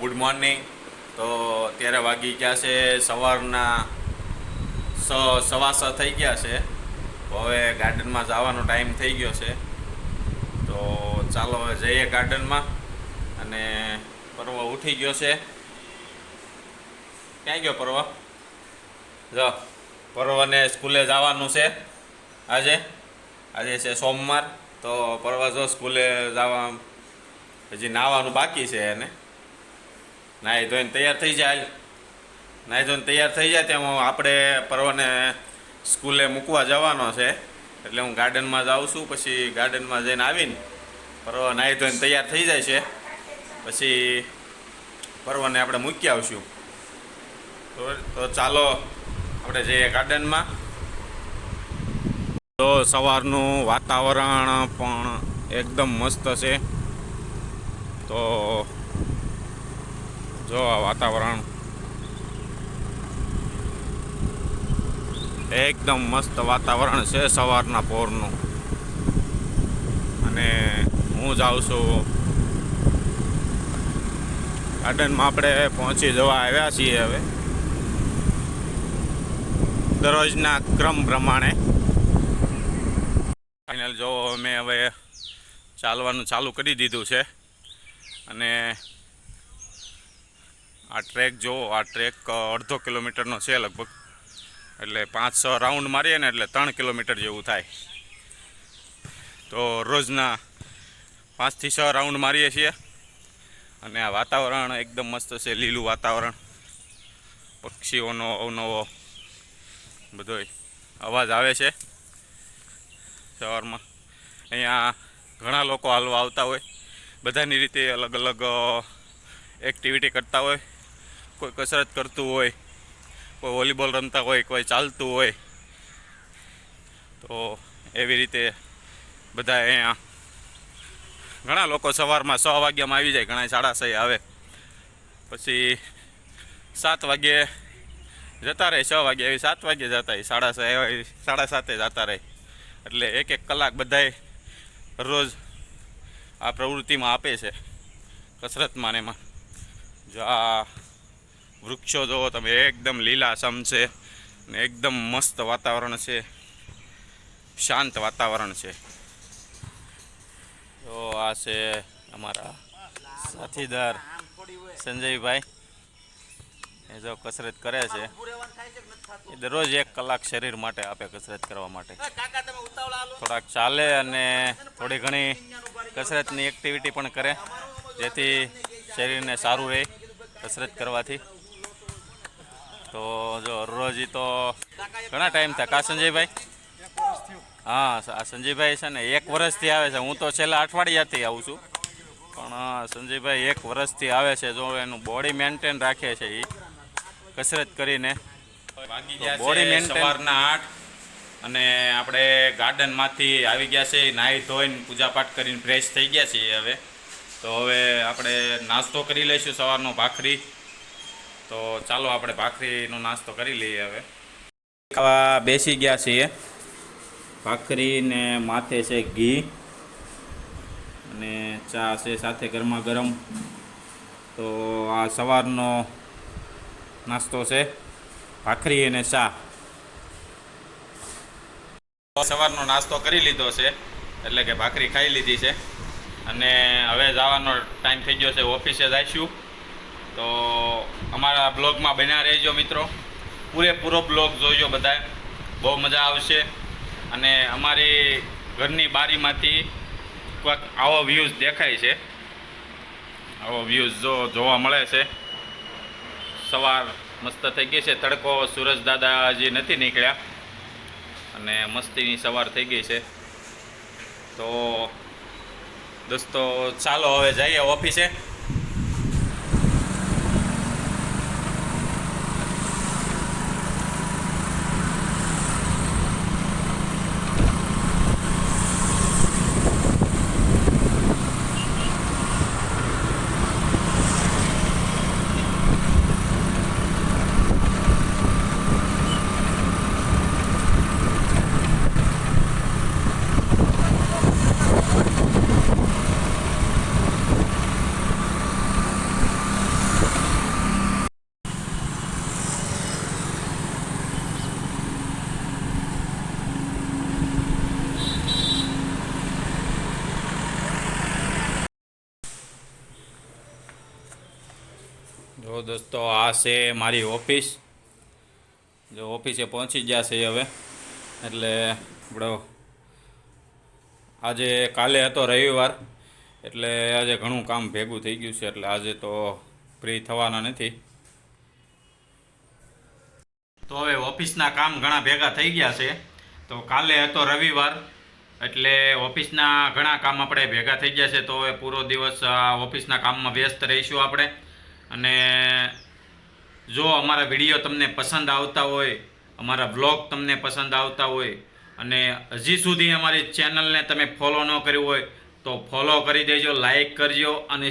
Good morning તો અત્યારે વાગી ગયા છે સવારના સ, સવા છ થઈ ગયા છે. હવે ગાર્ડનમાં જવાનો ટાઈમ થઈ ગયો છે. તો ચાલો હવે જઈએ ગાર્ડનમાં. અને પર્વ ઉઠી ગયો છે. ક્યાં ગયો પર્વ? જો, પર્વને સ્કૂલે જવાનું છે આજે. આજે છે સોમવાર. તો પર્વ જો સ્કૂલે જવા, હજી નાહવાનું બાકી છે એને. નાહી ધોઈને તૈયાર થઈ જાય નાહી ધોઈને તૈયાર થઈ જાય તેમાં આપણે પર્વને સ્કૂલે મૂકવા જવાનો છે. એટલે હું ગાર્ડનમાં જાઉં છું, પછી ગાર્ડનમાં જઈને આવીને પર્વ નાહી ધોઈને તૈયાર થઈ જાય છે. પછી પર્વને આપણે મૂકી આવશું. તો ચાલો આપણે જઈએ ગાર્ડનમાં. તો સવારનું વાતાવરણ પણ એકદમ મસ્ત છે. તો જો આ વાતાવરણ. એકદમ મસ્ત વાતાવરણ છે સવારના પોરનું. અને હું જાઉં છું. ગાર્ડનમાં આપણે પહોંચી જવા આવ્યા છીએ હવે. દરરોજના ક્રમ પ્રમાણે. ફાઇનલ જો મેં હવે ચાલવાનું ચાલુ કરી દીધું છે. અને આ ટ્રેક જો આ ટ્રેક અડધો કિલોમીટરનો છે લગભગ. એટલે પાંચ છ રાઉન્ડ મારીએ ને એટલે ત્રણ કિલોમીટર જેવું થાય. તો રોજના પાંચથી છ રાઉન્ડ મારીએ છીએ. અને આ વાતાવરણ એકદમ મસ્ત છે, લીલું વાતાવરણ. પક્ષીઓનો અવનવો બધો અવાજ આવે છે સવારમાં. અહીંયા ઘણા લોકો હાલવા આવતા હોય. બધાની રીતે અલગ અલગ એક્ટિવિટી કરતા હોય. કોઈ કસરત કરતું હોય, કોઈ વોલીબોલ રમતા હોય, કોઈ ચાલતું હોય, તો એવી રીતે બધા અહીંયા ઘણા લોકો સવારમાં છ વાગ્યામાં આવી જાય, ઘણા સાડા છ આવે. પછી સાત વાગ્યે જતા રહે છ વાગે આવી, સાત વાગે જતા હોય સાડા છ સાડા સાતે જતા રહે. એટલે એક એક કલાક બધાએ રોજ આ પ્રવૃત્તિમાં આપે છે, કસરતમાં એમાં. જો આ વૃક્ષો જુઓ, તમે એકદમ લીલાછમ છે ને એકદમ મસ્ત વાતાવરણ છે. શાંત વાતાવરણ છે. તો આ છે અમારા સાથીદાર સંજયભાઈ. એ જો કસરત કરે છે. એ દરરોજ એક કલાક શરીર માટે આપે કસરત કરવા માટે. થોડાક ચાલે અને થોડી ઘણી કસરતની એક્ટિવિટી પણ કરે, જેથી શરીરને સારું રહે કસરત કરવાથી. તો જો રોજ ઈ તો ઘણા ટાઈમ થયા. કા સંજયભાઈ? હા આ સંજયભાઈ છે ને એક વર્ષથી આવે છે. હું તો છેલ્લા અઠવાડિયાથી આવું છું. પણ સંજયભાઈ એક વર્ષથી આવે છે. જો એનું બોડી મેન્ટેન રાખે છે એ કસરત કરીને. બોડી છે આઠ અને આપણે ગાર્ડનમાંથી આવી ગયા છે. નાહી ધોઈને પૂજાપાઠ કરીને ફ્રેશ થઈ ગયા છીએ હવે. તો હવે આપણે નાસ્તો કરી લઈશું સવારનો ભાખરી. તો ચાલો આપણે ભાખરીનો નાસ્તો કરી લઈએ હવે. ખાવા બેસી ગયા છીએ. ભાખરી ને માથે છે ઘી અને ચા છે સાથે ગરમા ગરમ તો આ સવારનો નાસ્તો છે ભાખરી અને ચા. સવારનો નાસ્તો કરી લીધો છે એટલે કે ભાખરી ખાઈ લીધી છે. અને હવે જવાનો ટાઈમ થઈ ગયો છે, ઓફિસે જઈશું. તો અમારા બ્લોગમાં બન્યા રહેજો મિત્રો. પૂરેપૂરો બ્લોગ જોઈજો બધા બહુ મજા આવશે. અને અમારી ઘરની બારીમાંથી કોઈક આવો વ્યૂઝ દેખાય છે. આવો વ્યૂઝ જો જોવા મળે છે. સવાર મસ્ત થઈ ગઈ છે. તડકો સૂરજ દાદા હજી નથી નીકળ્યા. અને મસ્તીની સવાર થઈ ગઈ છે. તો દોસ્તો ચાલો હવે જઈએ ઓફિસે. જો દોસ્તો, આ છે મારી ઓફિસ. જો ઓફિસે પહોંચી ગયા છે હવે. એટલે આપણો આજે કાલે હતો રવિવાર, એટલે આજે ઘણું કામ ભેગું થઈ ગયું છે, એટલે આજે તો ફ્રી થવાના નથી. તો હવે ઓફિસના કામ ઘણા ભેગા થઈ ગયા છે. તો કાલે હતો રવિવાર, એટલે ઓફિસના ઘણા કામ આપણે ભેગા થઈ ગયા છે, તો હવે પૂરો દિવસ ઓફિસના કામમાં વ્યસ્ત રહીશું આપણે. અને જો અમારા વીડિયો તમને પસંદ આવતા હોય, અમારા બ્લોગ તમને પસંદ આવતા હોય, અને હજી સુધી અમારી ચેનલને તમે ફોલો ન કર્યું હોય, તો ફોલો કરી દેજો, લાઈક કરજો અને